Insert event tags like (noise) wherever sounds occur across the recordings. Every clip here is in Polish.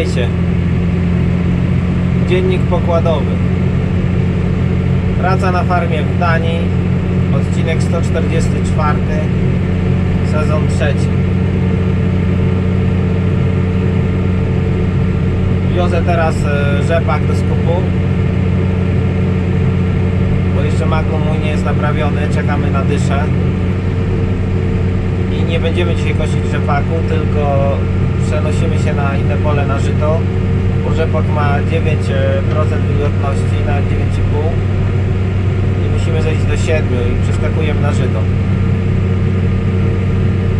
Słuchajcie. Dziennik pokładowy. Praca na farmie w Danii. Odcinek 144. Sezon trzeci. Wiozę teraz e, rzepak do skupu. Bo jeszcze Magnum mój nie jest naprawiony. Czekamy na dyszę. I nie będziemy dzisiaj kosić rzepaku, tylko przenosimy się na inne pole na żyto. Rzepak ma 9% wilgotności na 9,5 i musimy zejść do 7 i przeskakujemy na żyto.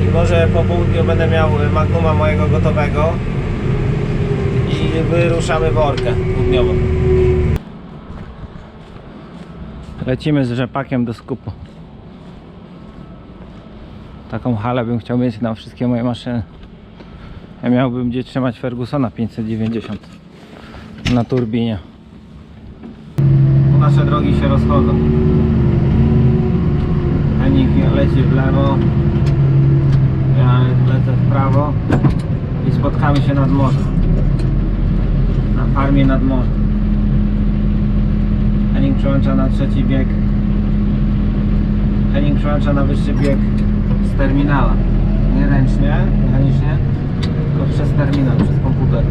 I może po południu będę miał magnuma mojego gotowego i wyruszamy w orkę południową. Lecimy z rzepakiem do skupu. Taką halę bym chciał mieć na wszystkie moje maszyny. Ja miałbym gdzie trzymać Fergusona 590 na turbinie. Nasze drogi się rozchodzą. Henik leci w lewo, ja lecę w prawo i spotkamy się nad morzem. Na farmie nad morzem. Henning przełącza na trzeci bieg. Henning przełącza na wyższy bieg z terminala. Nie ręcznie, mechanicznie, tylko przez terminal, przez komputer.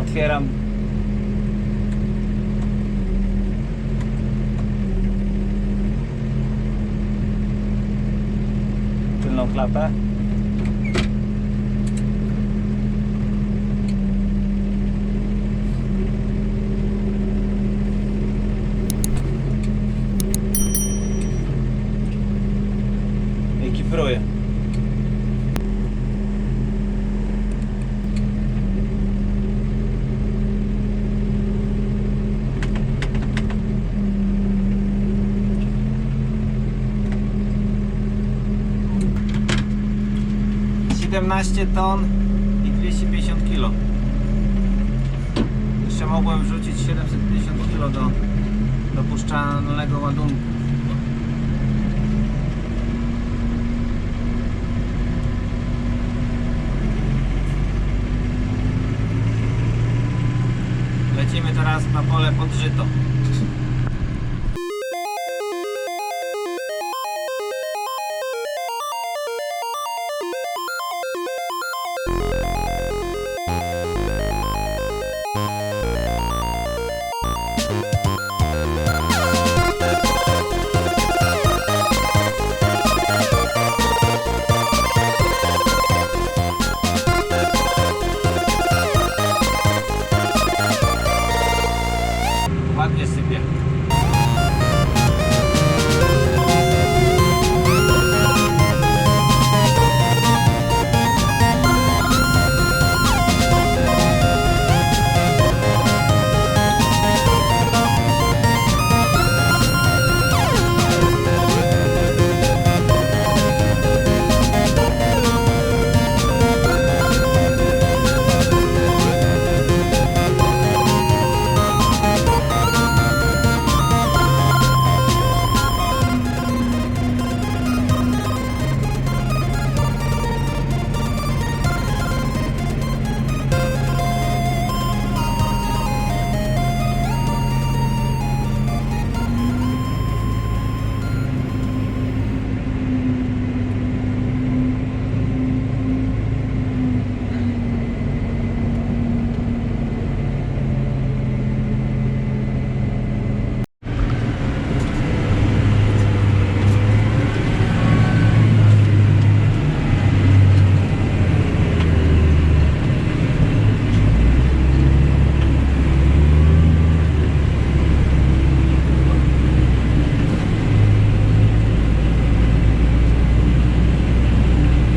Otwieram tylną klapę. 17 ton i 250 kg jeszcze mogłem wrzucić 750 kg do dopuszczalnego ładunku. Lecimy teraz na pole pod żyto.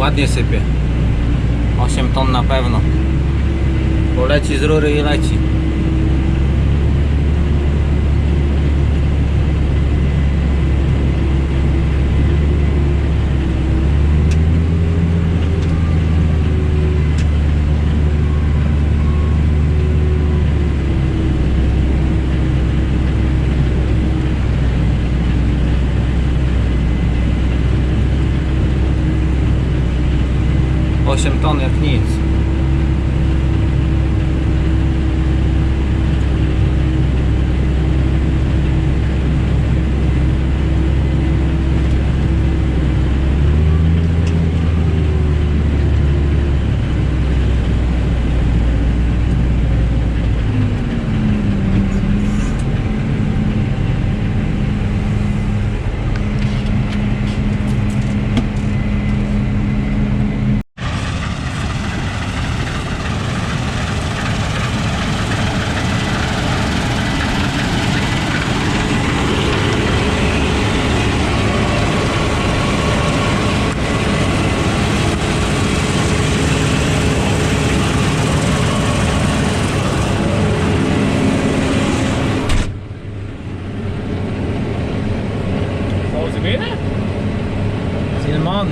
Ładnie sypie. 8 ton na pewno. Bo leci z rury i leci. 8 ton jak nic. Vad var det med det? Silman.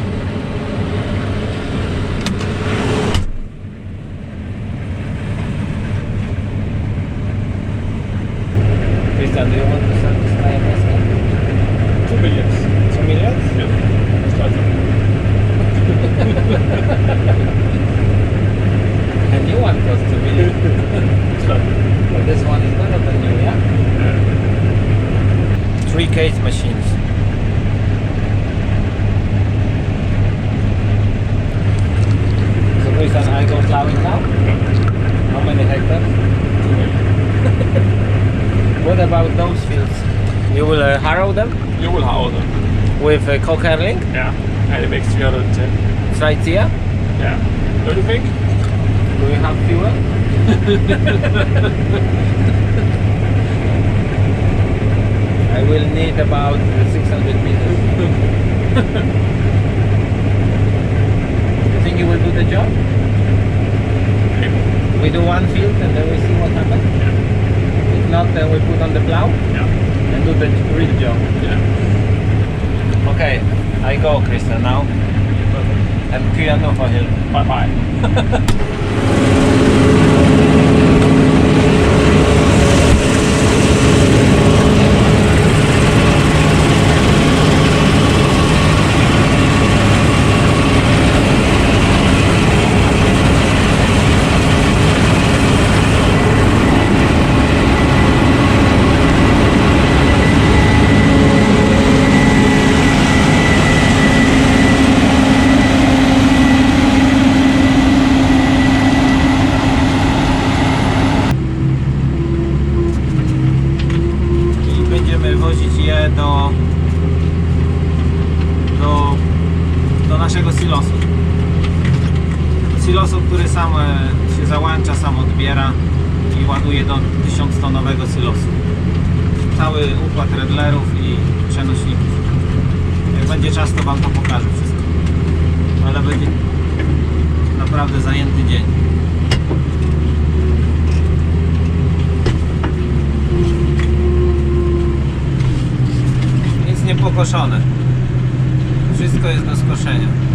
Christian, do you want to sell this tire myself? Two millions. Two millions? Yeah. Start (laughs) A new one costs two million. But this one is not the new, yeah? Three case machines. So Christian, I go plowing now? How many hectares? Two million. What about those fields? You will uh, harrow them You will have them. with uh, Cokerling, Yeah. And it makes 310. Tritia? Yeah. Don't you think? Do you have fuel? (laughs) I will need about uh, 600 meters. you think you will do the job? Maybe. We do one field and then we see what happens. If not, then we put on the plow Yeah do. Yeah. Okay, I go, Krista, now. And Kian for here. Bye bye. (laughs) 1000-tonowego silosu. Cały układ redlerów i przenośników. Jak będzie czas, to Wam to pokażę wszystko. Ale będzie naprawdę zajęty dzień. Nic nie pokoszone. Wszystko jest do skoszenia.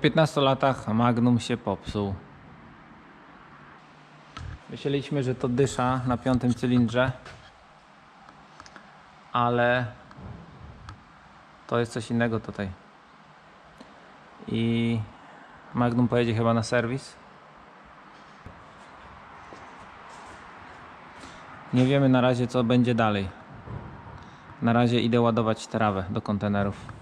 15 latach Magnum się popsuł. Myśleliśmy, że to dysza na piątym cylindrze, ale to jest coś innego tutaj. I Magnum pojedzie chyba na serwis. Nie wiemy na razie co będzie dalej. Na razie idę ładować trawę do kontenerów.